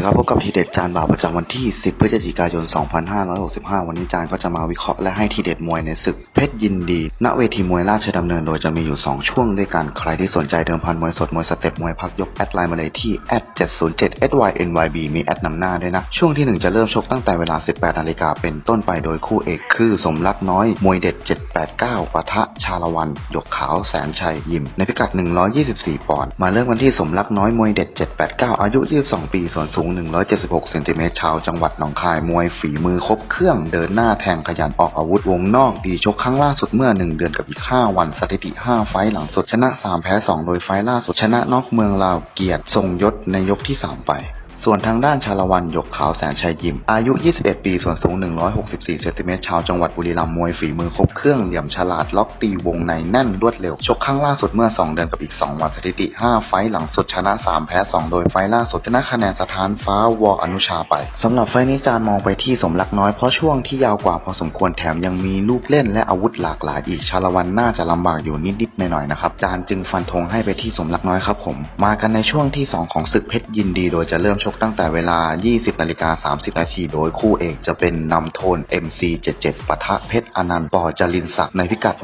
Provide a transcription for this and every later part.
ดีครับพบกับทีเด็ดจานบ่าวประจำวันที่ 10 พฤศจิกายน 2565 วันนี้จานก็จะมาวิเคราะห์และให้ทีเด็ดมวยในศึกเพชรยินดี ณ เวทีมวยราชดำเนิน โดยจะมีอยู่ 2 ช่วงด้วยกัน ใครที่สนใจเดิมพันมวยสดมวยสเต็ปมวยพักยกแอดไลน์มาเลยที่ 707 synyb มีแอดนำหน้าด้วยนะ ช่วงที่ 1 จะเริ่มชกตั้งแต่เวลา 18 นาฬิกาเป็นต้นไปโดยคู่เอกคือสมรักน้อย มวยเด็ด 789ปะทะชาละวันหยกขาวแสนชัยยิม ในพิกัด 124 ปอนด์ มาเริ่มกันที่สมรักน้อยมวยเด็ด 789 อายุ 22 ปี ส่วนสูง176เซนติเมตรชาวจังหวัดหนองคายมวยฝีมือครบเครื่องเดินหน้าแทงขยันออกอาวุธวงนอกดีชกครั้งล่าสุดเมื่อ 1 เดือนกับอีก 5 วันสถิติ 5 ไฟต์หลังสุดชนะ 3 แพ้ 2 โดยไฟต์ล่าสุดชนะนอกเมืองลาวเกียรติทรงยศในยกที่ 3 ไป ส่วนทางด้านชาละวันหยกขาวแสนชัยยิม อายุ 21 ปี ส่วนสูง 164 เซนติเมตร ชาวจังหวัดบุรีรัมย์ มวยฝีมือครบเครื่อง เหลี่ยมฉลาด ล็อกตีวงในแน่น รวดเร็ว ชกครั้งล่าสุดเมื่อ 2 เดือนกับอีก 2 วันสถิติ 5 ไฟหลังสุดชนะ 3 แพ้ 2 โดยไฟล่าสุดชนะคะแนนสถานฟ้าวออนุชาไปสำหรับไฟนี้จานมองไปที่สมรักน้อย เพราะช่วงที่ยาวกว่าพอสมควร แถมยังมีลูกเล่นและอาวุธหลากหลายอีก ชาละวันน่าจะลำบากอยู่นิดๆหน่อยๆ นะครับ จานจึงฟันธงให้ไปที่สมรักน้อยครับผม มากันในช่วงที่ 2 ของศึกเพชรยินดี โดยจะเริ่มชกตั้งแต่เวลา 20นาฬิกา30นาทีโดยคู่เอกจะเป็นนำโทน MC77 ปะทะเพชรอนันต์ปอจรินศักดิ์ในพิกัด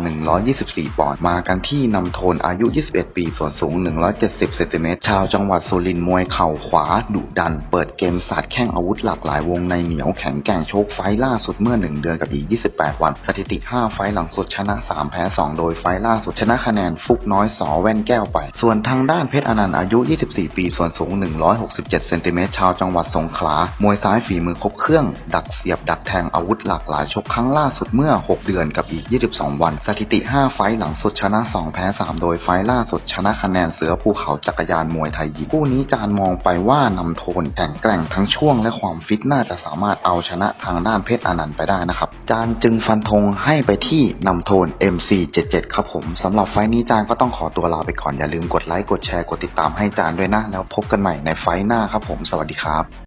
124 ปอนด์มากันที่นำโทนอายุ 21 ปีส่วนสูง 170เซนติเมตรชาวจังหวัดสุรินทร์มวยเข่าขวาดุดัน เปิดเกมสาดแข้งอาวุธหลากหลายวงในเหนียวแข็งแกร่งโชคไฟล่าสุดเมื่อ 1 เดือนกับอีก 28 วัน สถิติ 5 ไฟล์หลังสุดชนะ 3 แพ้ 2 โดยไฟล์ล่าสุดชนะคะแนนฟุกน้อยสอแว่นแก้วไป ส่วนทางด้านเพชรอนันต์อายุ 24 ปีส่วนสูง 167เซนติเมตรชาวจังหวัดสงขลา มวยซ้ายฝีมือครบเครื่อง ดักเสียบดักแทงอาวุธหลากหลายชกครั้งล่าสุดเมื่อ 6 เดือนกับอีก 22 วัน สถิติ 5 ไฟหลังสุดชนะ 2 แพ้ 3 โดยไฟล่าสุดชนะคะแนนเสือภูเขาจักรยานมวยไทยยิมคู่นี้จานมองไปว่านำโทนแข็งแกร่งทั้งช่วงและความฟิตน่าจะสามารถเอาชนะทางด้านเพชรอนันต์ไปได้นะครับ จานจึงฟันธงให้ไปที่นำโทน MC77 ครับผมสำหรับไฟนี้จานก็ต้องขอตัวลาไปก่อนอย่าลืมกดไลค์กดแชร์กดติดตามให้จานด้วยนะ แล้วพบกันใหม่ในไฟหน้าครับผมสวัสดีครับ